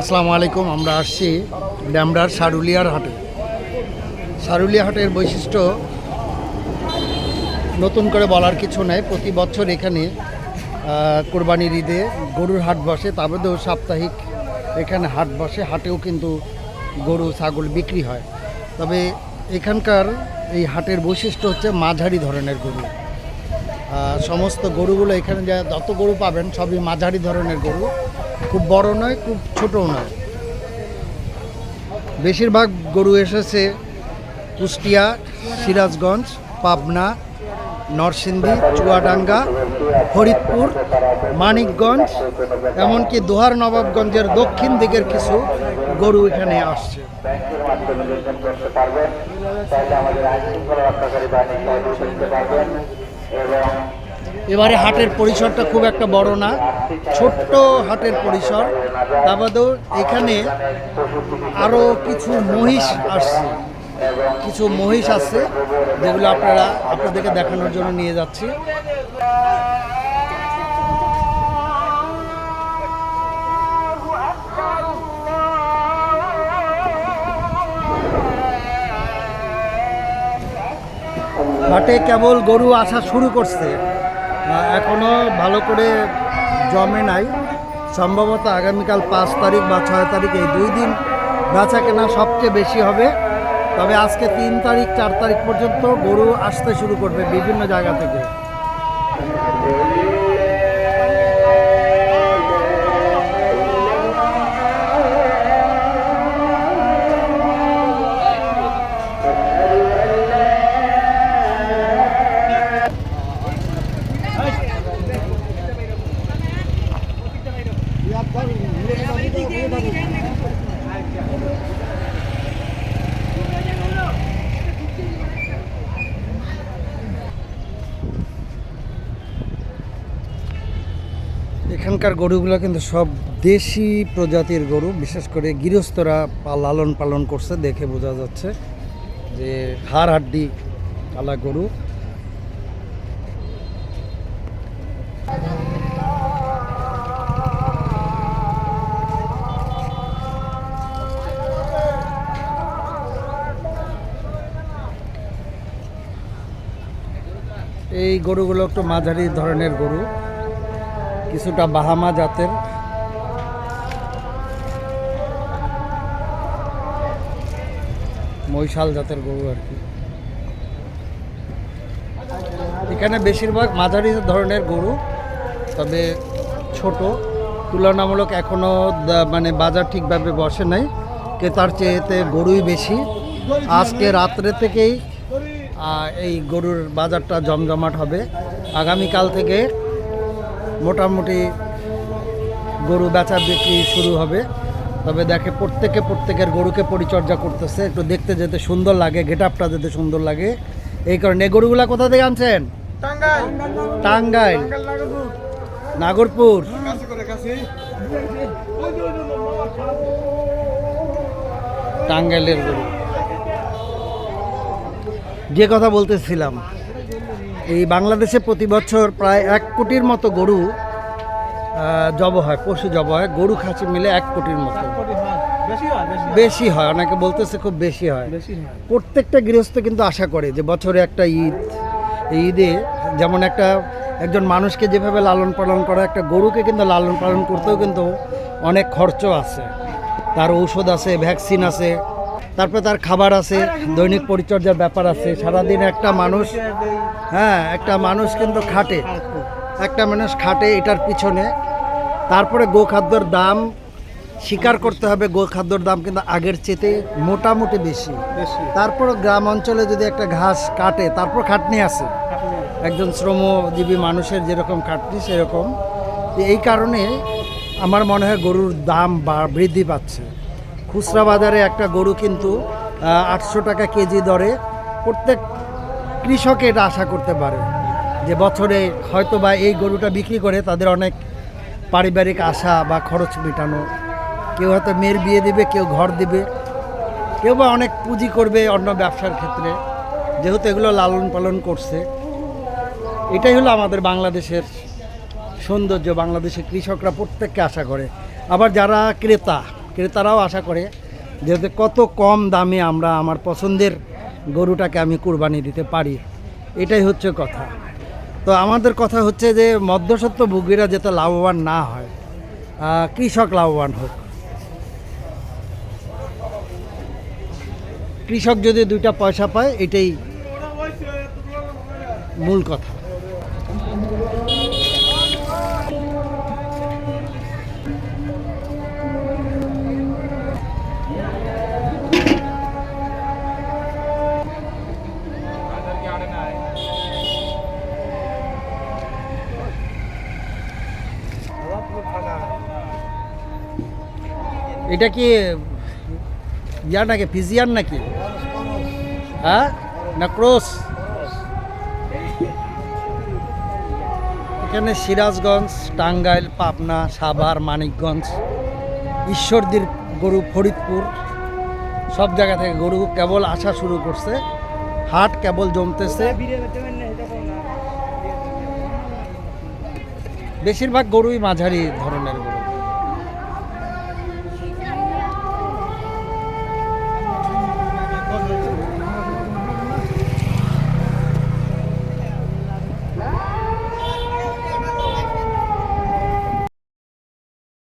আসসালামু আলাইকুম, আমরা আসছি ড্যামরার সারুলিয়ার হাটে। সারুলিয়া হাটের বৈশিষ্ট্য, নতুন করে বলার কিছু নাই। প্রতি বছর এখানে কোরবানির ঈদে গরুর হাট বসে, তারপরেও সাপ্তাহিক এখানে হাট বসে। হাটেও কিন্তু গরু, ছাগল বিক্রি হয়। তবে এখানকার এই হাটের বৈশিষ্ট্য হচ্ছে মাঝারি ধরনের গরু। সমস্ত গরুগুলো এখানে যা যত গরু পাবেন, সবই মাঝারি ধরনের গরু। খুব বড় নয়, খুব ছোটও নয়। বেশিরভাগ গরু এসেছে কুষ্টিয়া, সিরাজগঞ্জ, পাবনা, নরসিংদী, চুয়াডাঙ্গা ফরিদপুর মানিকগঞ্জ, এমনকি দোহার নবাবগঞ্জের দক্ষিণ দিকের কিছু গরু এখানে আসছে। আমাদের এবারে হাটের পরিসরটা খুব একটা বড় না, ছোট্ট হাটের পরিসর। তা বাদেও এখানে আরও কিছু মহিষ আসছে। কিছু মহিষ আসছে, যেগুলো আপনারা আপনাদেরকে দেখানোর জন্য নিয়ে যাচ্ছি। হাটে কেবল গরু আসা শুরু করছে। এখনও এখনও ভালো করে জমে নাই। সম্ভবত আগামীকাল পাঁচ তারিখ বা ছয় তারিখ এই দুই দিন বেচা কেনা সবচেয়ে বেশি হবে। তবে আজকে তিন তারিখ, চার তারিখ পর্যন্ত গরু আসতে শুরু করবে বিভিন্ন জায়গা থেকে। এখানকার গরুগুলো কিন্তু সব দেশি প্রজাতির গরু, বিশেষ করে গৃহস্থরা লালন পালন করছে দেখে বোঝা যাচ্ছে যে হাড় হাড্ডি আলা গরু। এই গরুগুলো একটু মাঝারি ধরনের গরু। কিছুটা বাহামা জাতের। মৈশাল জাতের গরু আর কি। এখানে বেশিরভাগ মাঝারি ধরনের গরু, তবে ছোট। তুলনামূলক এখনও মানে বাজার ঠিকভাবে বসে নাই। ক্রেতার চেয়েতে গরুই বেশি। আজকে রাত্রে থেকেই এই গরুর বাজারটা জমজমাট হবে। আগামীকাল থেকে মোটামুটি গরু বেচা বিক্রি শুরু হবে। তবে দেখে প্রত্যেকে প্রত্যেকের গরুকে পরিচর্যা করতেছে। একটু দেখতে যেতে সুন্দর লাগে গেট আপটা যেতে সুন্দর লাগে। এই কারণে গরুগুলা কোথা থেকে আনছেন? টাঙ্গাইল। নাগরপুর। টাঙ্গাইলের গরু। যে কথা বলতেছিলাম এই বাংলাদেশে প্রতি বছর প্রায় এক কোটির মতো গরু জব হয় পশু জব হয় গরু খাসি মিলে এক কোটির মতো। বেশি হয় অনেকে বলতেছে খুব বেশি হয়। প্রত্যেকটা গৃহস্থ কিন্তু আশা করে যে বছরে একটা ঈদ এই ঈদে যেমন একটা একজন মানুষকে যেভাবে লালন পালন করা একটা গরুকে কিন্তু লালন পালন করতেও কিন্তু অনেক খরচ আছে। তার ঔষধ আছে ভ্যাকসিন আছে তারপরে তার খাবার আছে দৈনিক পরিচর্যার ব্যাপার আছে। সারাদিন একটা মানুষ হ্যাঁ একটা মানুষ কিন্তু খাটে। একটা মানুষ খাটে এটার পিছনে। তারপরে গোখাদ্যর দাম স্বীকার করতে হবে গোখাদ্যর দাম কিন্তু আগের চেতে মোটামুটি বেশি। তারপর গ্রাম অঞ্চলে যদি একটা ঘাস কাটে তারপর খাটনি আছে। একজন শ্রমজীবী মানুষের যেরকম খাটনি সেরকম। এই কারণে আমার মনে হয় গরুর দাম বা- বৃদ্ধি পাচ্ছে। খুচরা বাজারে একটা গরু কিন্তু আটশো টাকা কেজি দরে। প্রত্যেক কৃষক এটা আশা করতে পারে যে বছরে হয়তো বা এই গরুটা বিক্রি করে তাদের অনেক পারিবারিক আশা বা খরচ মেটানো। কেউ হয়তো মেয়ের বিয়ে দেবে, কেউ ঘর দেবে, কেউ বা অনেক পুঁজি করবে অন্য ব্যবসার ক্ষেত্রে। যেহেতু এগুলো লালন পালন করছে, এটাই হলো আমাদের বাংলাদেশের সৌন্দর্য, বাংলাদেশের কৃষকরা প্রত্যেককে আশা করে। আবার যারা ক্রেতা ক্রেতারাও আশা করে যাতে কত কম দামে আমরা আমার পছন্দের গরুটাকে আমি কুরবানি দিতে পারি। এটাই হচ্ছে কথা। তো আমাদের কথা হচ্ছে যে মধ্যসত্ত্ব ভোগীরা যাতে লাভবান না হয় কৃষক লাভবান হোক। কৃষক যদি দুইটা পয়সা পায়, এটাই মূল কথা। এটা কি ইয়া নাকি, ফিজিয়ান নাকি? হ্যাঁ? না ক্রস এখানে সিরাজগঞ্জ, টাঙ্গাইল, পাবনা, সাভার, মানিকগঞ্জ, ঈশ্বরদীর গরু ফরিদপুর, সব জায়গা থেকে গরু কেবল আসা শুরু করছে। হাট কেবল জমতেছে। বেশিরভাগ গরুই মাঝারি ধরনের গরু।